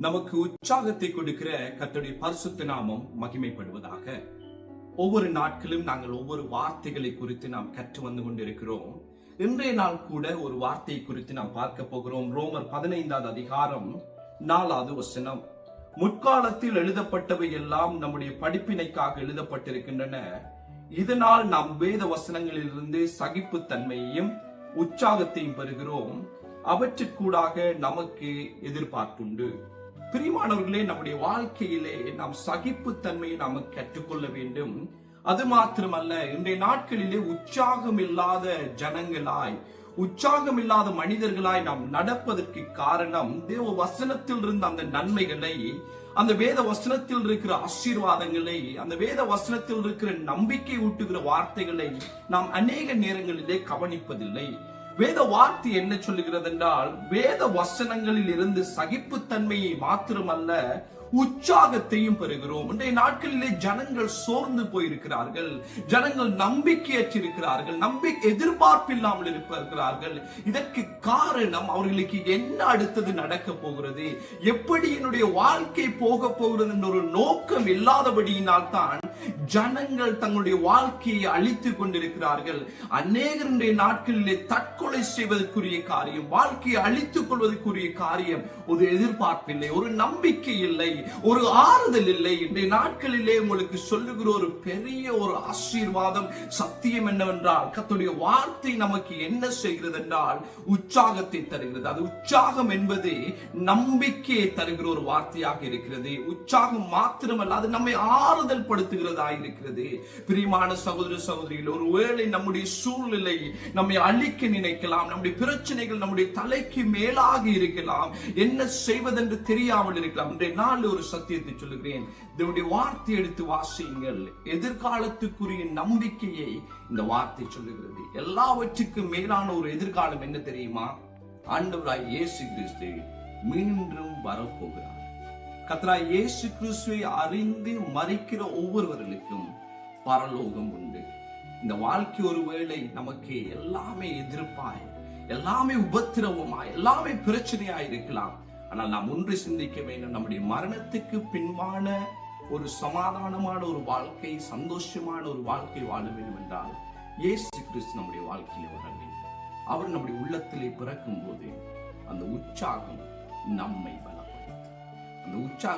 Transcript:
நமக்கு உற்சாகத்தை கொடுக்கிற கர்த்தருடைய பரிசுத்த நாமம் மகிமைப்படுவதாக. ஒவ்வொரு நாட்களும் நாங்கள் ஒவ்வொரு வார்த்தைகளை குறித்து நாம் கற்று வந்து கொண்டிருக்கிறோம். இன்றைய நாள் கூட ஒரு வார்த்தையை குறித்து நாம் பார்க்க போகிறோம். ரோமர் பதினைந்தாவது அதிகாரம் நாலாவது வசனம். முற்காலத்தில் எழுதப்பட்டவை எல்லாம் நம்முடைய படிப்பினைக்காக எழுதப்பட்டிருக்கின்றன. இதனால் நாம் வேத வசனங்களிலிருந்து சகிப்புத்தன்மையையும் உற்சாகத்தையும் பெறுகிறோம். அவற்றுக்கூடாக நமக்கு எதிர்பார்ப்புண்டு. பிரிமானவர்களே நம்முடைய வாழ்க்கையிலே நாம் சகிப்புத்தன்மையை நாம் கற்றுக்கொள்ள வேண்டும். அது மாத்திரமல்ல இன்றைய நாட்களிலே உற்சாகம் இல்லாத ஜனங்களாய் உற்சாகம் இல்லாத மனிதர்களாய் நாம் நடப்பதற்கு காரணம் தேவ வசனத்தில் இருந்த அந்த நன்மைகளை அந்த வேத வசனத்தில் இருக்கிற ஆசீர்வாதங்களை அந்த வேத வசனத்தில் இருக்கிற நம்பிக்கை ஊட்டுகிற வார்த்தைகளை நாம் அநேக நேரங்களிலே கவனிப்பதில்லை. வேத வார்த்தை என்ன சொல்லுகிறது என்றால் வேத வசனங்களில் இருந்து சகிப்புத்தன்மையை மாத்திரமல்ல உற்சாகத்தையும் பெறுகிறோம். இன்றைய நாட்களிலே ஜனங்கள் சோர்ந்து போயிருக்கிறார்கள். ஜனங்கள் நம்பிக்கையற்றிருக்கிறார்கள். நம்பிக்கை எதிர்பார்ப்பில்லாமல் இருக்கிறார்கள் இதற்கு காரணம் அவர்களுக்கு என்ன அடுத்தது நடக்க போகிறது? எப்படி என்னுடைய வாழ்க்கை போக போகிறது என்ற ஒரு நோக்கம் இல்லாதபடியினால் தான் ஜனங்கள் தங்களுடைய வாழ்க்கையை அழித்துக் கொண்டிருக்கிறார்கள். அநேகருடைய நாட்களிலே தற்கொலை செய்வதற்குரிய காரியம் வாழ்க்கையை அழித்துக் கொள்வதற்குரிய காரியம் ஒரு எதிர்பார்ப்பில்லை ஒரு நம்பிக்கை இல்லை ஒரு ஆறுதல் இல்லை. இன்றைய நாட்களிலே உங்களுக்கு சொல்லுகிற ஒரு பெரிய ஒரு ஆசீர்வாதம் சத்தியம் என்னவென்றால் கத்துடைய வார்த்தை நமக்கு என்ன செய்கிறது என்றால் உற்சாகத்தை தருகிறது. அது உற்சாகம் என்பது நம்பிக்கையை தருகிற ஒரு வார்த்தையாக இருக்கிறது. உற்சாகம் மாத்திரமல்ல அது நம்மை ஆறுதல் படுத்துகிறதா இருக்கிறது. பிரியமான சகோதர சகோதரிகள் ஒருவேளை நம்முடைய சூழ்நிலை நம்மை அழிக்க நினைக்கலாம் நம்முடைய பிரச்சனைகள் நம்முடைய தலைக்கு மேலாக இருக்கலாம் என்ன செய்வதென்று தெரியாமல் இருக்கலாம். இன்றைய நாள் ஒரு சத்தியத்தை சொல்லுகிறேன். இதனுடைய வார்த்தை எடுத்து வாசியுங்கள். எதிர்காலத்துக்குரிய நம்பிக்கையை இந்த வார்த்தை சொல்லுகிறது. எல்லாவற்றுக்கும் மேலான ஒரு எதிர்காலம் என்ன தெரியுமா? ஆண்டவராய் இயேசு கிறிஸ்து மீண்டும் வரப்போகிறார். கத்ரா இயேசு கிறிஸ்துவை அறிந்து மறிக்கிற ஒவ்வொருவர்களுக்கும் பரலோகம் உண்டு. இந்த வாழ்க்கை ஒருவேளை நமக்கு எல்லாமே எதிர்ப்பாய் எல்லாமே உபத்திரவமாய் எல்லாமே பிரச்சனையா இருக்கலாம். ஆனால் நாம் ஒன்று சிந்திக்க வேண்டும் நம்முடைய மரணத்துக்கு பின்பான ஒரு சமாதானமான ஒரு வாழ்க்கை சந்தோஷமான ஒரு வாழ்க்கை வாழ வேண்டும் என்றால் இயேசு கிறிஸ்து நம்முடைய வாழ்க்கையில வர வேண்டும் அவர் நம்முடைய உள்ளத்திலே பிறக்கும் போது அந்த உற்சாகம் நம்மை பலப்படுத்தும் அந்த உற்சாகம்